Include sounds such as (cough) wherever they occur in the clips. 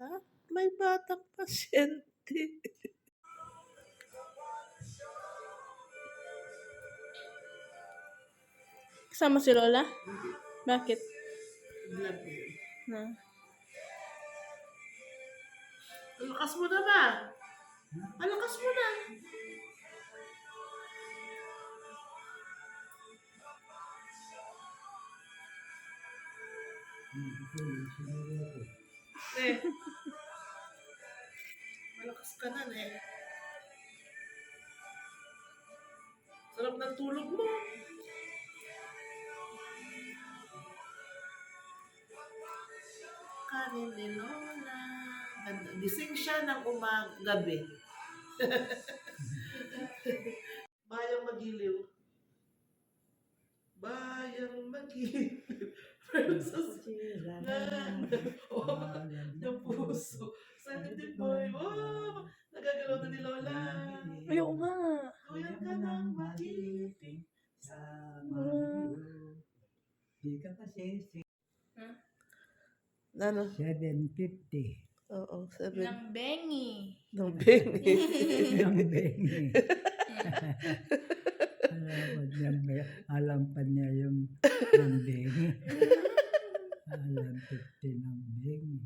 Ha? May batang pasyente. Kasama si Lola? Bakit? Vlog ko yun. Na. Ang lakas mo na ba? Ang lakas mo na. Eh. Malakas ka na, eh. Sarap ng tulog mo. Kanin ni Lola. Gising siya ng umag gabi. (laughs) Bayang magiliw. Bayang magiliw. (laughs) Versus (laughs) oh, ng puso. Sensitive boy. Oh, nagagalaw na ni Lola. Ay, oo nga. Kuya ka ng mahilig. Di ka kasi Ano? 750. Oo, seven. Nang bengi. Nang bengi. (laughs) Ang bengi. (laughs) alam, pa niya, alam pa niya yung ng bengi. alam 50 ng bengi.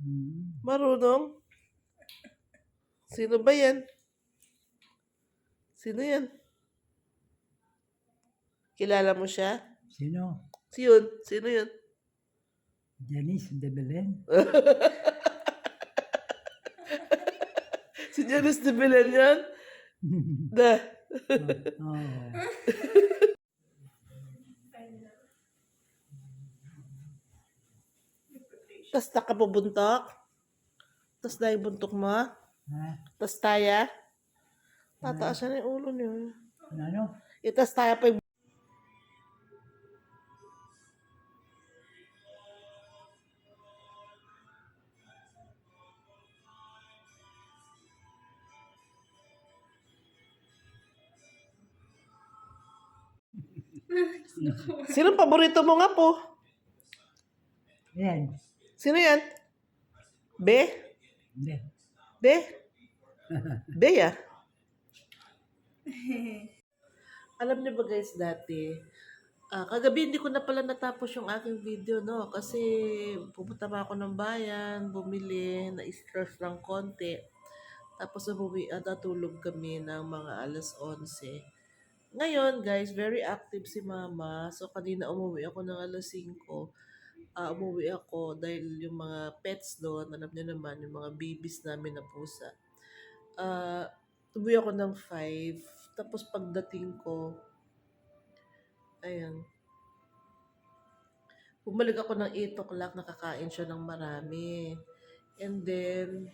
Hmm. Marunong? Sino ba yan? Sino yan? Kilala mo siya? Sino? Si yun? Sino yun? Janice de Belen? Si Janice de Belen yan? (laughs) Da. Oo. Tapos nakapabuntok? Tapos dahil buntok mo? Ha? Tapos taya? Tataas na yung ulo niyo. Ano? Itas taya pa yung... Sino paborito mo nga po? Yan. Sino yan? Be? Be? Be ya? Alam niyo ba guys dati, ah, kagabi hindi ko na pala natapos yung aking video no kasi pupunta pa ako ng bayan, bumili, na-stress lang konti. Tapos umuwi at natulog kami ng mga alas 11. Ngayon guys, very active si mama. So kanina umuwi ako ng alas 5. Ah, umuwi ako dahil yung mga pets doon, alam niyo naman, yung mga babies namin na pusa. Ah, umuwi ako ng 5. Tapos pagdating ko, ayan, bumalik ako ng 8 o'clock, nakakain siya ng marami. And then,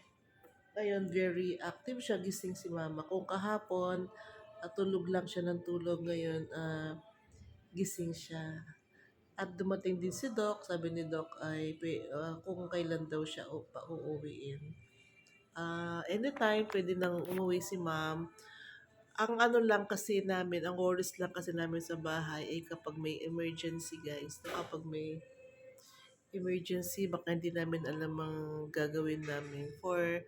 ayun, very active siya, gising si mama. Kung kahapon, at tulog lang siya ng tulog ngayon, ah, gising siya. At dumating din si Doc, sabi ni Doc ay ah, kung kailan daw siya u- pa uuwiin. Ah, anytime, pwede nang umuwi si ma'am. Ang ano lang kasi namin, ang worries lang kasi namin sa bahay ay kapag may emergency guys. No? Kapag may emergency, baka hindi namin alam ang gagawin namin. For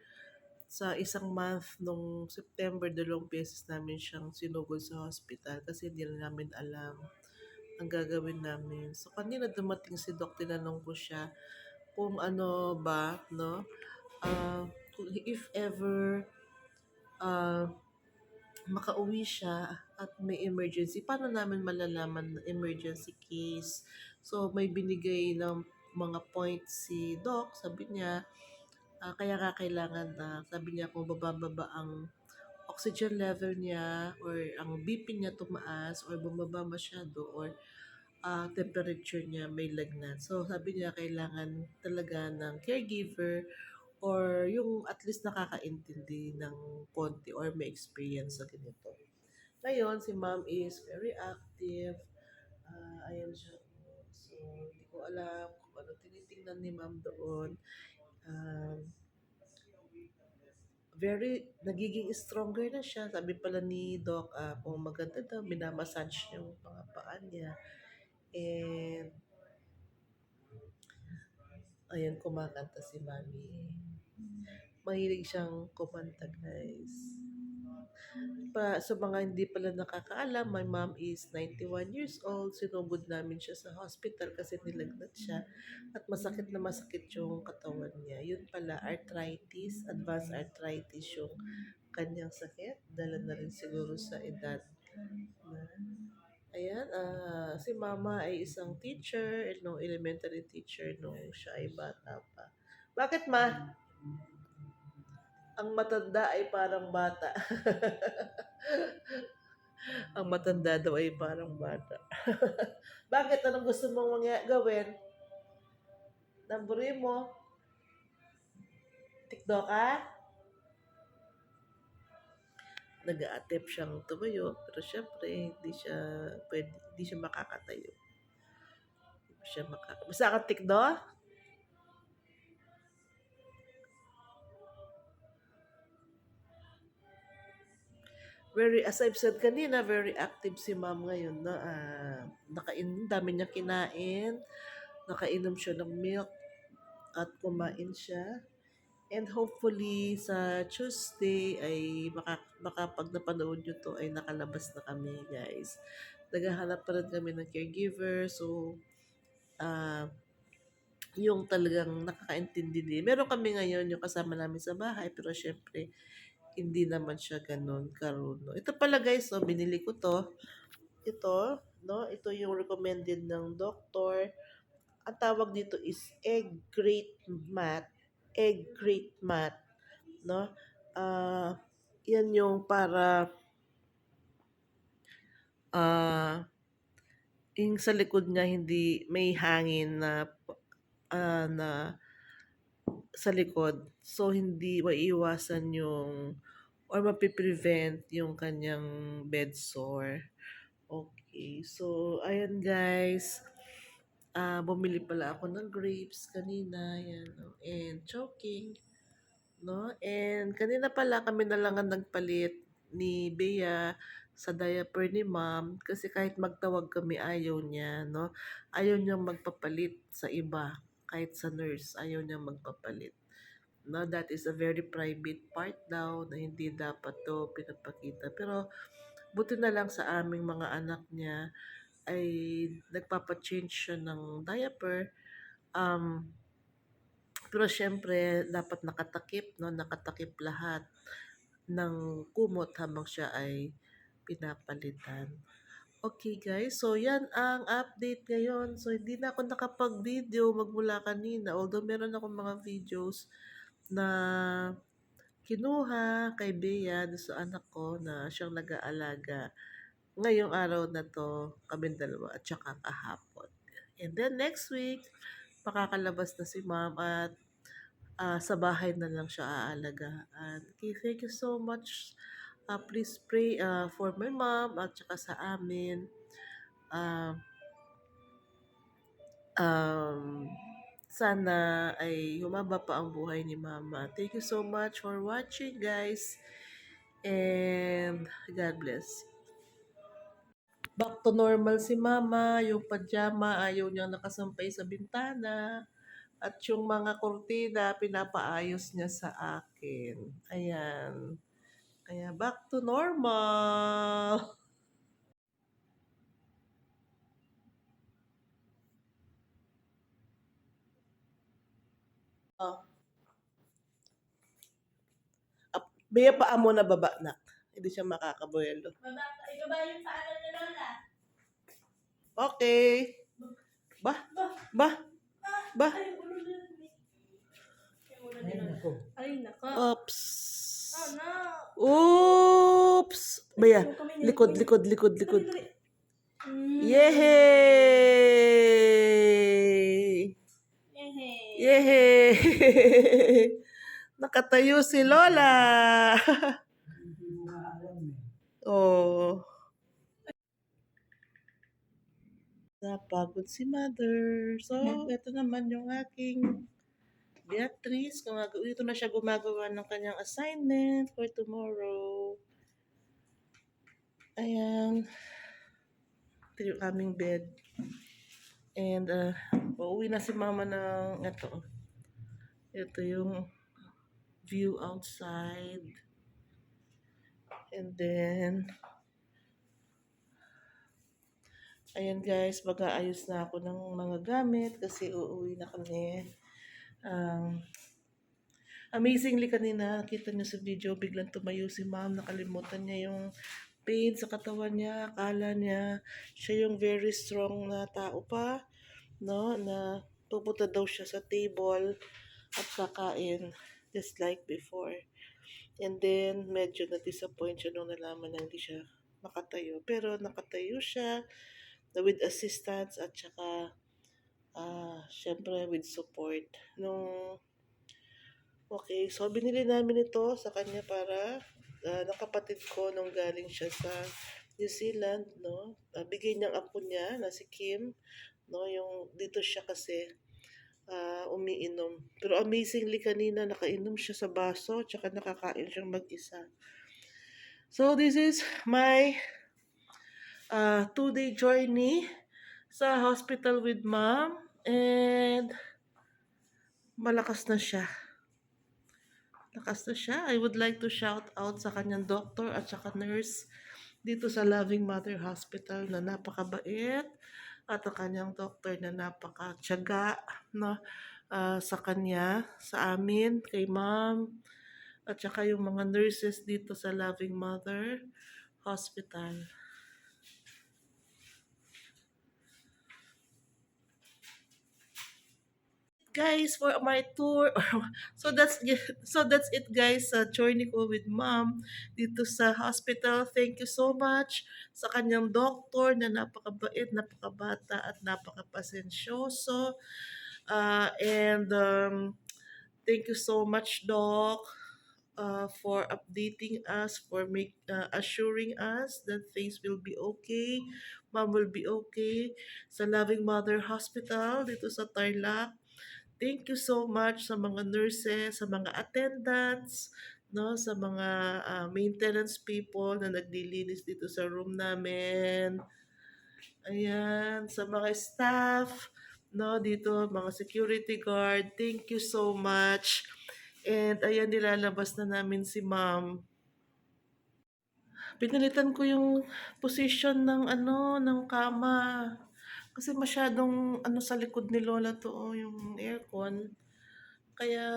sa isang month nung September, dalawang beses namin siyang sinugod sa hospital kasi hindi na namin alam ang gagawin namin. So kanina dumating si Doc, tinanong ko siya kung ano ba, no? Kung if ever ah makauwi siya at may emergency, paano namin malalaman na emergency case? So, may binigay ng mga points si Doc, sabi niya, ah, kaya nga kailangan na, sabi niya kung bababa ang oxygen level niya or ang BP niya tumaas or bumaba masyado or ah, temperature niya may lagnat. So, sabi niya kailangan talaga ng caregiver or yung at least nakakaintindi ng konti or may experience sa ganito. Ngayon, si ma'am is very active. Ah, ayan siya. So, hindi ko alam kung ano tinitingnan ni ma'am doon. Um, very, nagiging stronger na siya. Sabi pala ni Doc, ah, kung maganda daw, minamassage yung mga paa niya. And, Ayan, kumakanta si Mami. Mahilig siyang kumanta, guys. Pa, sa mga hindi pala nakakaalam, my mom is 91 years old. Sinugod namin siya sa hospital kasi nilagnat siya. At masakit na masakit yung katawan niya. Yun pala, arthritis, advanced arthritis yung kanyang sakit. Dala na rin siguro sa edad. Na, ayan, ah, si mama ay isang teacher, no, elementary teacher nung siya ay bata pa. Bakit ma? Ang matanda ay parang bata. (laughs) Ang matanda daw ay parang bata. (laughs) Bakit? Anong gusto mong mga gawin? Namburin mo? Tikdo ka? Nag-a-attempt siyang tumayo, pero syempre, hindi siya, pwede, hindi siya makakatayo. Hindi siya makaka... Basta ka tikdo? Very as I've said kanina, very active si ma'am ngayon. No? Ah, nakain, dami niya kinain, nakainom siya ng milk, at kumain siya. And hopefully sa Tuesday ay baka, baka pag napanood nyo to ay nakalabas na kami guys. Naghahanap pa rin kami ng caregiver. So, ah yung talagang nakakaintindi din. Meron kami ngayon yung kasama namin sa bahay pero syempre hindi naman siya ganun karuno. Ito pala guys, so binili ko to. Ito, no? Ito yung recommended ng doktor. Ang tawag dito is egg great mat. Egg great mat, no? Ah, yan yung para ah yung sa likod niya hindi may hangin na ah, na sa likod. So, hindi maiiwasan yung or mapiprevent yung kanyang bed sore. Okay. So, ayan guys. Ah, bumili pala ako ng grapes kanina. Yan. And choking. No? And kanina pala kami na lang ang nagpalit ni Bea sa diaper ni ma'am kasi kahit magtawag kami ayaw niya, no? Ayaw niya magpapalit sa iba kahit sa nurse, ayaw niya magpapalit. No, that is a very private part daw na hindi dapat to pinapakita. Pero buti na lang sa aming mga anak niya ay nagpapa-change siya ng diaper. Um, pero syempre, dapat nakatakip, no? Nakatakip lahat ng kumot habang siya ay pinapalitan. Okay guys, so yan ang update ngayon. So hindi na ako nakapag-video magmula kanina. Although meron akong mga videos na kinuha kay Bea sa anak ko na siyang nag-aalaga ngayong araw na to kami dalawa at saka kahapon. And then next week, makakalabas na si ma'am at ah, sa bahay na lang siya aalagaan. Okay, thank you so much. Uh, please pray uh, for my mom at saka sa amin. Um, um, sana ay humaba pa ang buhay ni mama. Thank you so much for watching guys. And God bless. Back to normal si mama. Yung pajama ayaw niyang nakasampay sa bintana. At yung mga kurtina, pinapaayos niya sa akin. Ayan. Kaya back to normal. (laughs) Oh. Bea pa mo na baba na. Hindi siya makakabuelo. Baba, ikaw ba yung sa ano ni Lola? Okay. Ba? Ba? Ba? Na ulo ni Ay, nako. Ay, nako. Oops. Oh, no. Oops. Niya, likod, likod, likod, likod. Mm. Yehey! Yehe. Yehey! (laughs) Nakatayo si Lola. (laughs) Oh. Napagod si mother. So, ito naman yung aking Beatrice. Gumagawa, ito na siya gumagawa ng kanyang assignment for tomorrow. Ayan. Ito yung aming bed. And, uh, pauwi na si mama ng, ito, Ito yung view outside. And then, ayan guys, mag-aayos na ako ng mga gamit kasi uuwi na kami. Um, amazingly kanina, kita niyo sa video, biglang tumayo si ma'am. Nakalimutan niya yung pain sa katawan niya. Akala niya siya yung very strong na tao pa. No? Na pupunta daw siya sa table at kakain just like before. And then, medyo na-disappoint siya nung nalaman na hindi siya makatayo. Pero nakatayo siya with assistance at saka ah syempre with support. Nung okay, so binili namin ito sa kanya para ah, ng ko nung galing siya sa New Zealand, no? Ah, bigay niyang apo niya na si Kim, no? Yung dito siya kasi ah, umiinom. Pero amazingly kanina nakainom siya sa baso tsaka nakakain siyang mag-isa. So this is my uh, two-day journey sa hospital with mom and malakas na siya. Lakas na siya. I would like to shout out sa kanyang doctor at saka nurse dito sa Loving Mother Hospital na napakabait at ang kanyang doctor na napakatyaga no, ah, sa kanya, sa amin, kay ma'am, at saka yung mga nurses dito sa Loving Mother Hospital. Guys for my tour. (laughs) So that's (laughs) so that's it guys. Sa journey ko with mom dito sa hospital. Thank you so much sa kanyang doktor na napakabait napakabata at napakapasensyoso. Uh, and um, thank you so much doc uh, for updating us for make uh, assuring us that things will be okay mom will be okay. Sa Loving Mother Hospital dito sa Tarlac Thank you so much sa mga nurses, sa mga attendants, no, sa mga ah, maintenance people na naglilinis dito sa room namin. Ayan, sa mga staff, no, dito, mga security guard. Thank you so much. And ayan, nilalabas na namin si ma'am. Pinalitan ko yung position ng ano, ng kama. Kasi masyadong ano sa likod ni Lola to, oh, yung aircon. Kaya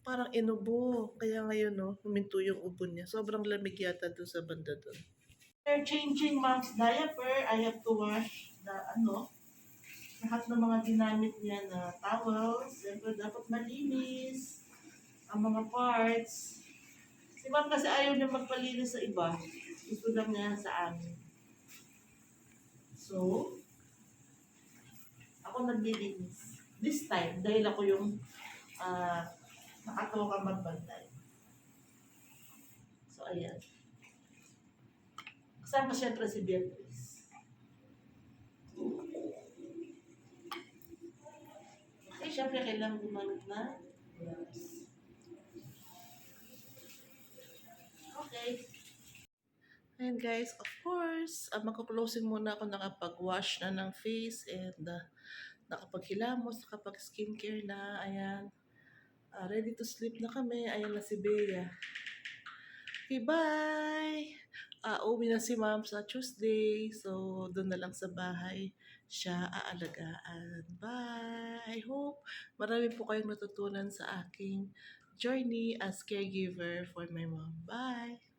parang inubo. Kaya ngayon, no, huminto yung ubo niya. Sobrang lamig yata doon sa banda doon. They're changing mom's diaper. I have to wash the, ano, lahat ng mga ginamit niya na towels. Siyempre, dapat malinis ang mga parts. Si ma'am kasi ayaw niya magpalinis sa iba. Gusto lang niya sa amin. So, ako naglilinis. This time, dahil ako yung uh, nakatoka magbantay. So, ayan. Kasama siyempre si Beatrice. Okay, siyempre kailangan gumamit na gloves. Ayan guys, of course, uh, magka-closing muna ako nakapag-wash na ng face and uh, nakapaghilamos, nakapag-skincare na. Ayan. Ah, ready to sleep na kami. Ayan na si Bea. Okay, bye! Ah, uwi na si ma'am sa Tuesday. So, doon na lang sa bahay siya aalagaan. Bye! I hope marami po kayong natutunan sa aking journey as caregiver for my mom. Bye!